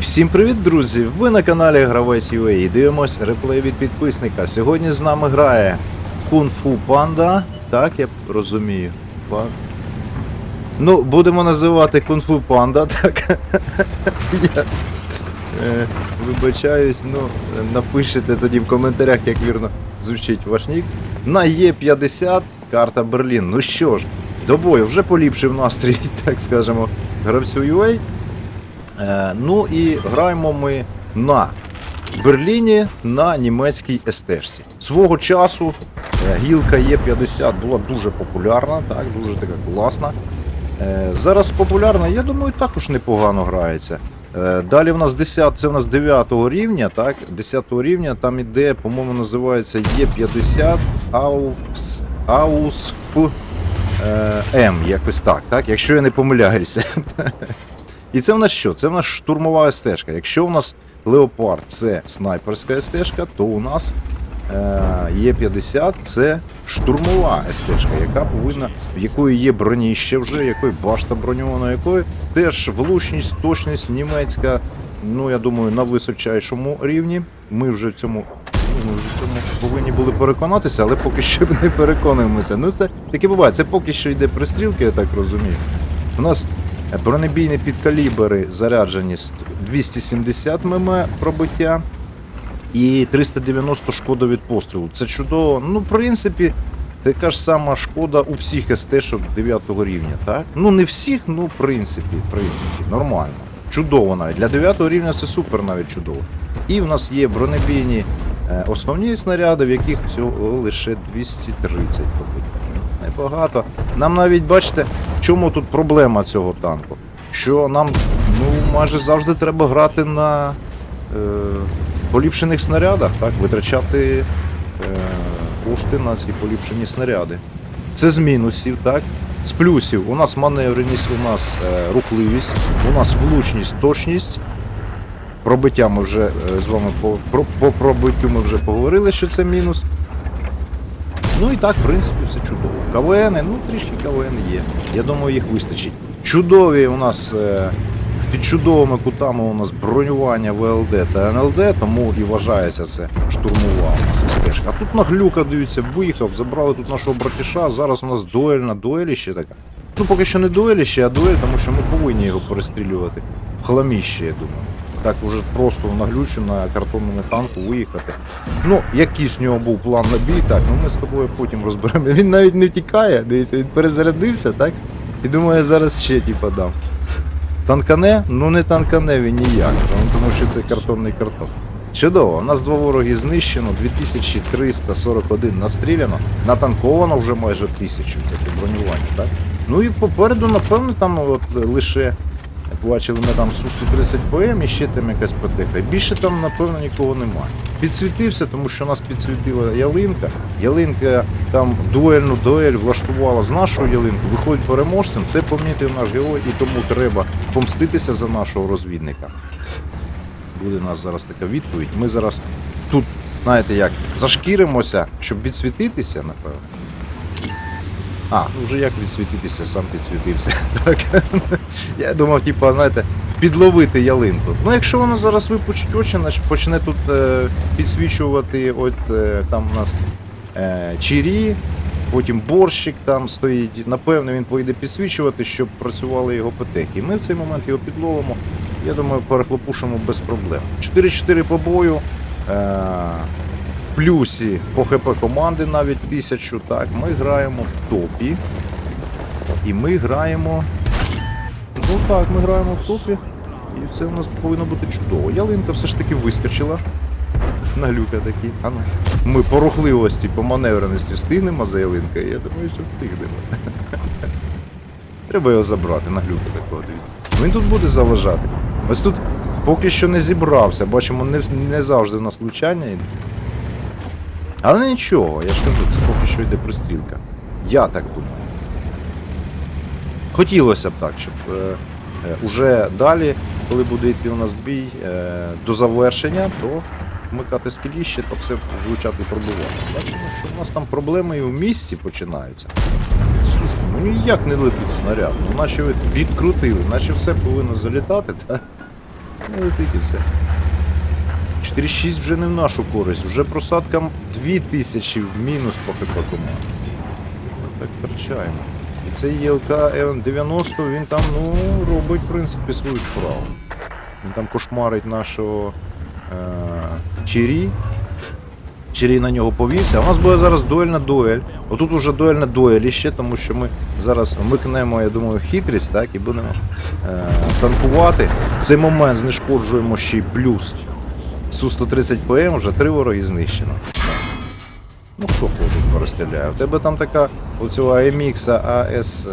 Всім привіт, друзі! Ви на каналі Гравець UA і дивимось реплей від підписника. Сьогодні з нами грає Кунг-Фу Панда. Так, я розумію. Ну, будемо називати Кунг-Фу Панда, так. Я е, вибачаюсь, ну, напишите тоді в коментарях, як вірно звучить ваш нік. На Є50 карта Берлін. Ну що ж, до бою вже поліпшив настрій, так скажемо, гравцю UA. Е, ну і граємо ми на Берліні на німецькій СТшці. Свого часу е, гілка Є50 була дуже популярна, так, дуже така класна. Е, зараз популярна, я думаю, також непогано грається. Далі в нас 10, це в нас 9 рівня, так, 10 рівня, там іде, по-моєму, називається Є50 Aus, Ausf е, М, якось так, так, якщо я не помиляюся. І це в нас що? Це в нас штурмова стежка. Якщо у нас Леопард це снайперська стежка, то у нас е, є 50 це штурмова стежка, яка повинна, в якої є броніще вже, якої башта броньована, якої теж влучність, точність німецька. Ну, я думаю, на височайшому рівні. Ми вже в цьому. ну, Ми вже в цьому повинні були переконатися, але поки що не переконуємося. Ну, це таке буває. Це поки що йде пристрілки, я так розумію. У нас Бронебійні підкалібри заряджені 270 мм пробиття і 390 шкода від пострілу. Це чудово. Ну, в принципі, така ж сама шкода у всіх СТ-шок 9 рівня, так? Ну, не всіх, ну, в принципі, в принципі, нормально. Чудово навіть. Для 9 рівня це супер навіть чудово. І в нас є бронебійні е, основні снаряди, в яких всього лише 230 пробиття. Небагато. Нам навіть бачите, в чому тут проблема цього танку? Що нам ну, майже завжди треба грати на е, поліпшених снарядах, так? витрачати е, кошти на ці поліпшені снаряди. Це з мінусів, так? З плюсів у нас маневреність, у нас е, рухливість, у нас влучність, точність. Пробиття ми вже е, з вами по, про, по пробиттю ми вже поговорили, що це мінус. Ну і так, в принципі, все чудово. КВН, ну трішки КВН є. Я думаю, їх вистачить. Чудові у нас е, під чудовими кутами у нас бронювання ВЛД та НЛД, тому і вважається це штурмова у стежка. А тут наглюка, дивіться, виїхав, забрали тут нашого братіша. Зараз у нас дуельна дуеліще така. Ну поки що не дуеліще, а дуель, тому що ми повинні його перестрілювати. В хламіще, я думаю. Так уже просто наглючу на картонному танку виїхати. Ну, якийсь у нього був план на бій, так, ну ми з тобою потім розберемо. Він навіть не втікає, дивіться, він перезарядився, так? І думає, зараз ще типа дам. Танкане? Ну не танкане він ніяк, тому що це картонний картон. Чудово, у нас два вороги знищено, 2341 настріляно, натанковано вже майже 1000, це по бронюванню, так? Ну і попереду, напевно, там от лише бачили ми там Су-130 ПМ і ще там якась ПТХ. Більше там, напевно, нікого немає. Підсвітився, тому що нас підсвітила ялинка. Ялинка там дуельну дуель влаштувала з нашою ялинкою. Виходить переможцем. Це помітив наш герой, і тому треба помститися за нашого розвідника. Буде у нас зараз така відповідь. Ми зараз тут, знаєте як, зашкіримося, щоб відсвітитися, напевно. А, ну вже як відсвітитися, сам підсвітився. Так. Я думав, типу, знаєте, підловити ялинку. Ну, якщо вона зараз випучить очі, значить почне тут е, підсвічувати, от е, там у нас е, чирі, потім борщик там стоїть. Напевно, він поїде підсвічувати, щоб працювали його петеки. Ми в цей момент його підловимо. Я думаю, перехлопушимо без проблем. 4-4 по бою. Е, плюсі по ХП команди навіть тисячу. Так, ми граємо в топі. І ми граємо. Ну так, ми граємо в топі. І все у нас повинно бути чудово. Ялинка все ж таки вискочила. На люка такі. А ну. Ми по рухливості, по маневреності встигнемо за ялинкою. Я думаю, що встигнемо. Треба його забрати, на глюка такого дивіться. Він тут буде заважати. Ось тут поки що не зібрався. Бачимо, не, не завжди у нас влучання. Але нічого, я ж кажу, це поки що йде пристрілка. Я так думаю. Хотілося б так, щоб е, е, уже далі, коли буде йти у нас бій е, до завершення, то вмикати скеліще та все влучати і пробувати. Тому що у нас там проблеми і в місті починаються. Слухай, ну ніяк не летить снаряд. Ну наче відкрутили, наче все повинно залітати, так? не летить і все. 4-6 вже не в нашу користь, вже просадка 2000 в мінус по ХП команди. Так втрачаємо. І цей ЄЛК М90, він там, ну, робить, в принципі, свою справу. Він там кошмарить нашого е- Чирі. Чирі на нього повівся. А у нас буде зараз дуельна дуель. Отут уже дуельна дуель іще, тому що ми зараз вмикнемо, я думаю, хитрість, так, і будемо е- танкувати. В цей момент знешкоджуємо ще й плюс. Су-130 ПМ вже три вороги знищено. Ну хто ходить, перестріляє? У тебе там така оцього AMX АС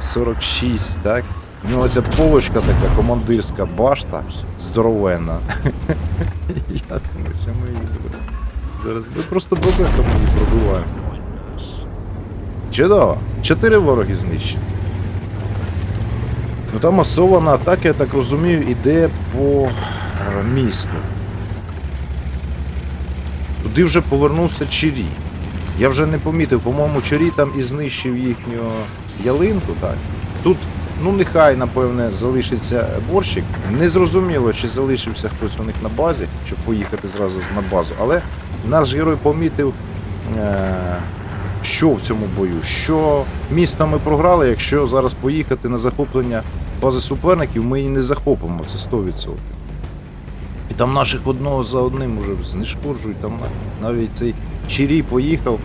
46, так? У нього ця полочка така, командирська башта, здоровенна. Я думаю, що ми її будемо. Зараз ми просто бабехом її пробиваємо. Чудово. Чотири вороги знищені. Ну там масована атака, я так розумію, іде по е, місту. Туди вже повернувся Чирі. Я вже не помітив, по-моєму, Чирі там і знищив їхню ялинку, так. Тут, ну нехай, напевне, залишиться борщик. Незрозуміло, чи залишився хтось у них на базі, щоб поїхати зразу на базу. Але наш герой помітив, е- що в цьому бою, що місто ми програли, якщо зараз поїхати на захоплення бази суперників, ми її не захопимо, це 100%. І там наших одного за одним уже знешкоджують, там навіть цей Чирій поїхав,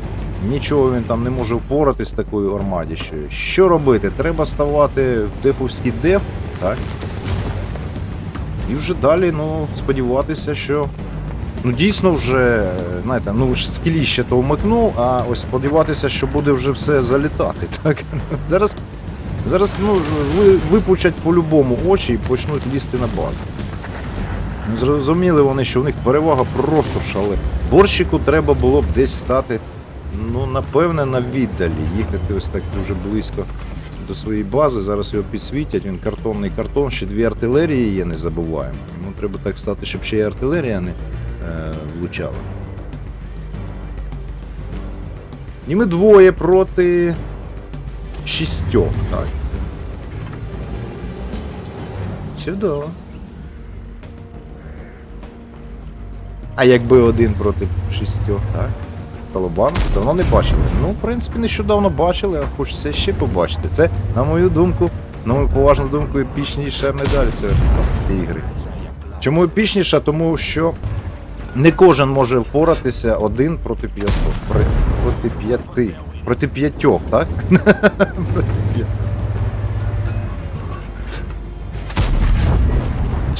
нічого він там не може впоратись з такою армадіщою. Що робити? Треба ставати в дефовський деф, так? І вже далі, ну, сподіватися, що. Ну, дійсно вже, знаєте, ну ж скіліще то вмикнув, а ось сподіватися, що буде вже все залітати. Так? Зараз, зараз ну, ви, випучать по-любому очі і почнуть лізти на базу. Ну, Зрозуміли вони, що в них перевага просто шале. Борщику треба було б десь стати, ну, напевне, на віддалі. Їхати ось так дуже близько до своєї бази. Зараз його підсвітять, він картонний картон, ще дві артилерії є, не забуваємо. Йому треба так стати, щоб ще й артилерія не е, влучала. І ми двоє проти шістьох, так. Чудово. А якби один проти шістьох, так? Колобан? Давно не бачили. Ну, в принципі, нещодавно бачили, а хочеться ще побачити. Це, на мою думку, на мою поважну думку, епічніша медаль цієї ігри. Чому епічніша? Тому що не кожен може впоратися один проти п'ятьох. Проти п'яти. Проти п'ятьох, так? Проти п'ятьох.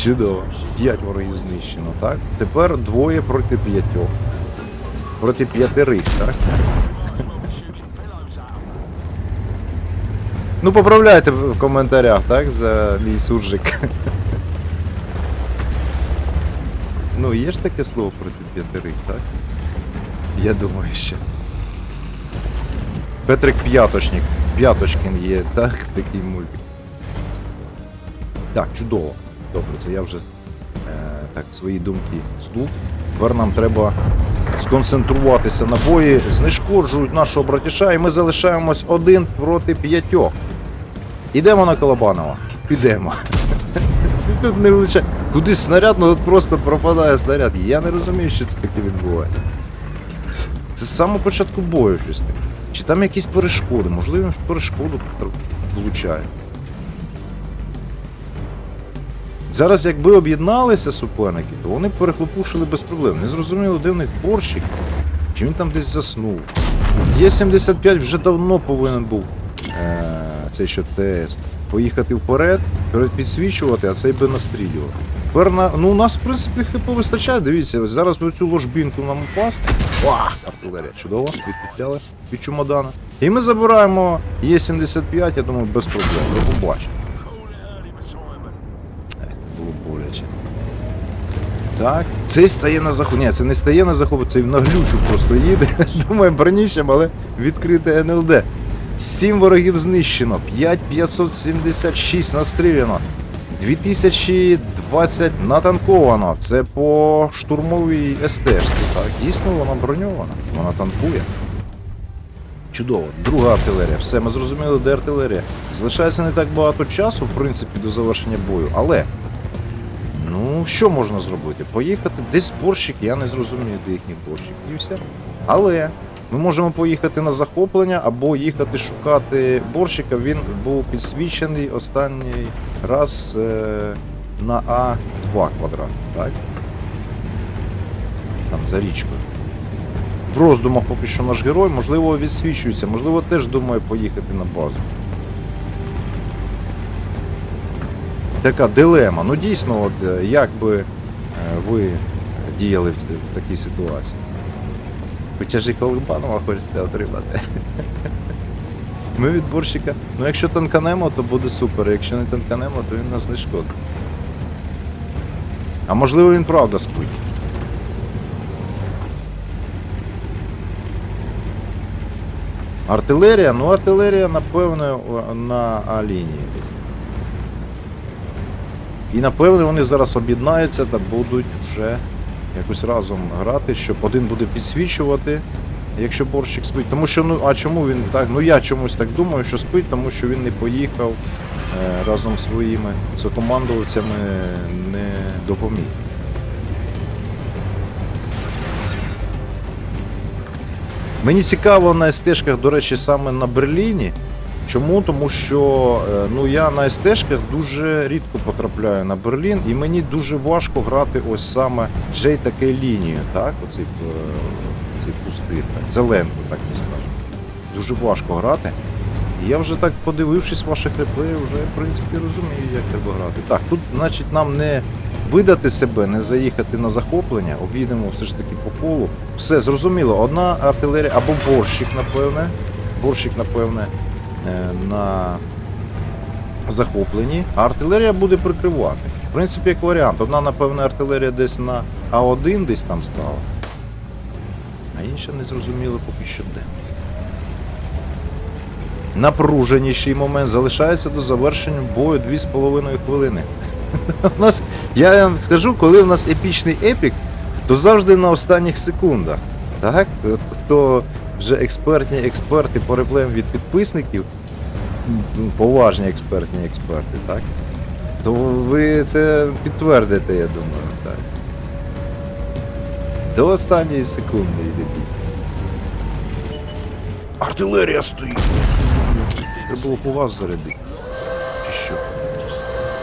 Чудово. П'ять ворогів знищено, так? Тепер двоє проти п'ятьох. Проти п'ятерих, так? Ну, поправляйте в коментарях, так, за мій суржик. Ну, є ж таке слово проти п'ятерих, так? Я думаю, що. Петрик П'яточник. П'яточкин є, так, такий мультик. Так, чудово. Добре, це я вже е, так свої думки здув. Тепер нам треба сконцентруватися на бої, знешкоджують нашого братіша, і ми залишаємось один проти п'ятьох. Ідемо на Колобанова. Підемо. Тут не влучає. Кудись снаряд, ну тут просто пропадає снаряд. Я не розумію, що це таке відбувається. Це з самого початку бою щось таке. Чи там якісь перешкоди? Можливо, перешкоду влучає. Зараз, якби об'єдналися суперники, то вони перехлопушили без проблем. Не зрозуміло, де в них борщик, чи він там десь заснув. Є-75 вже давно повинен був е- цей що ТС. Поїхати вперед, підсвічувати, а цей би настрілював. Тепер на, ну, у нас, в принципі, хп вистачає. Дивіться, ось зараз в цю ложбінку нам упасти. Ах, артилерія, чудово, відпітляли від чумодана. І ми забираємо Є-75, я думаю, без проблем. До побачення. Ех, Це було боляче. Так, цей стає на захоп. Ні, це не стає на захоп, цей на глючу просто їде. Думаю, бронішим, але відкрите НЛД. Сім ворогів знищено, 5576 настріляно, 2020 натанковано. Це по штурмовій СТшці. Так, дійсно вона броньована, вона танкує. Чудово, друга артилерія. Все, ми зрозуміли, де артилерія. Залишається не так багато часу, в принципі, до завершення бою, але Ну, що можна зробити? Поїхати десь борщик, я не зрозумію, де їхній борщик. І все. Але ми можемо поїхати на захоплення або їхати шукати борщика. Він був підсвічений останній раз е, на А2 квадрат. Так? Там за річкою. В роздумах поки що наш герой, можливо, відсвічується, можливо, теж думає поїхати на базу. Така дилема. Ну дійсно, от е, як би е, ви діяли в, такій ситуації? Хоча Колибанова хочеться отримати. Ми від борщика. Ну якщо танканемо, то буде супер. Якщо не танканемо, то він нас не шкодить. А можливо він правда спить. Артилерія? Ну артилерія, напевно, на А-лінії десь. І напевно вони зараз об'єднаються та будуть вже якось разом грати, щоб один буде підсвічувати, якщо борщик спить. Тому що, ну, а чому він так? Ну я чомусь так думаю, що спить, тому що він не поїхав е, разом з своїми сокомандувацями, не допоміг. Мені цікаво на стежках, до речі, саме на Берліні. Чому? Тому що е, ну, я на стежках дуже рідко потрапляю на Берлін, і мені дуже важко грати ось саме Джей таке лінію, так? Оцей, цей пустир, так, зеленку, так не скажемо. Дуже важко грати. І я вже так подивившись ваших реплеїв, вже в принципі розумію, як треба грати. Так, тут, значить, нам не видати себе, не заїхати на захоплення, обійдемо все ж таки по колу. Все зрозуміло, одна артилерія або борщик, напевне. Борщик, напевне, на захопленні, а артилерія буде прикривати. В принципі, як варіант. Одна, напевне, артилерія десь на А1 десь там стала. А інша не зрозуміло поки що де. Напруженіший момент залишається до завершення бою 2,5 хвилини. У нас, я вам скажу, коли у нас епічний епік, то завжди на останніх секундах. Так? Хто вже експертні експерти по реплеям від підписників, поважні експертні експерти, так? То ви це підтвердите, я думаю, так. До останньої секунди йде. Артилерія стоїть! Треба було по вас зарядити. Чи що?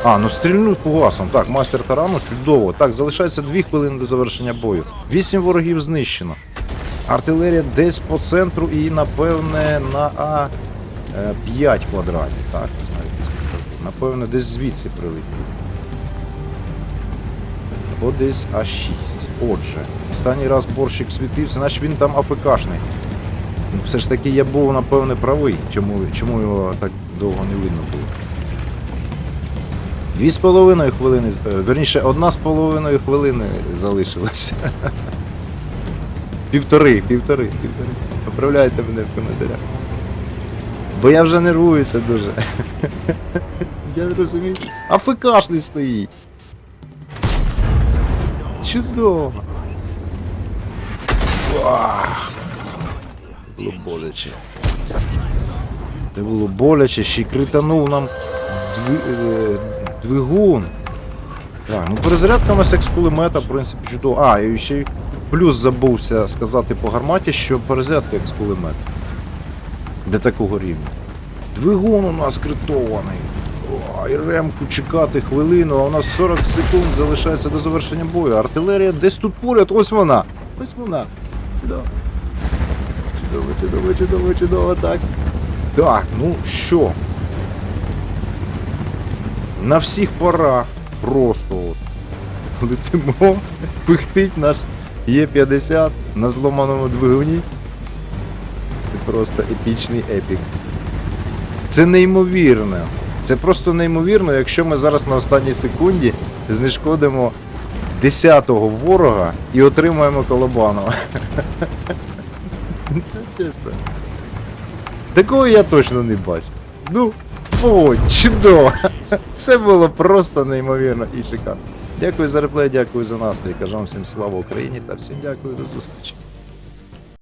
А, ну стрільнуть по гасам. Так, майстер тарану, чудово. Так, залишається 2 хвилини до завершення бою. Вісім ворогів знищено. Артилерія десь по центру і, напевне, на А5 квадратів. Так, не знаю. Напевне, десь звідси прилетів. Або десь А6. Отже, останній раз борщик світився, значить він там АФКшний. Ну, все ж таки я був, напевне, правий, чому, чому його так довго не видно було. Дві з половиною хвилини, е, верніше, одна з половиною хвилини залишилася. Півтори, півтори, півтори. Поправляйте мене в коментарях. Бо я вже нервуюся дуже. Я розумію. АФКшний стоїть. Чудово. Було боляче. Це було боляче, ще й кританув нам дві, е, двигун. Так, ну перезарядка з екс-кулемета, в принципі, чудово. А, і ще й плюс забувся сказати по гарматі, що перезарядка екс-кулемет. До такого рівня. Двигун у нас критований. О, і ремку чекати хвилину, а у нас 40 секунд залишається до завершення бою. Артилерія десь тут поряд, ось вона. Ось вона. Чудово. Чудово, чудово, чудово, чудово, так. Так, ну що? На всіх парах просто от. Летимо, пихтить наш Є50 на зломаному двигуні. Просто епічний епік. Це неймовірно. Це просто неймовірно, якщо ми зараз на останній секунді знешкодимо 10-го ворога і отримаємо Колобанова. Чесно. Такого я точно не бачу. Ну, о, чудово! Це було просто неймовірно і шикарно. Дякую за реплей, дякую за настрій. Кажу вам всім слава Україні та всім дякую до зустрічі.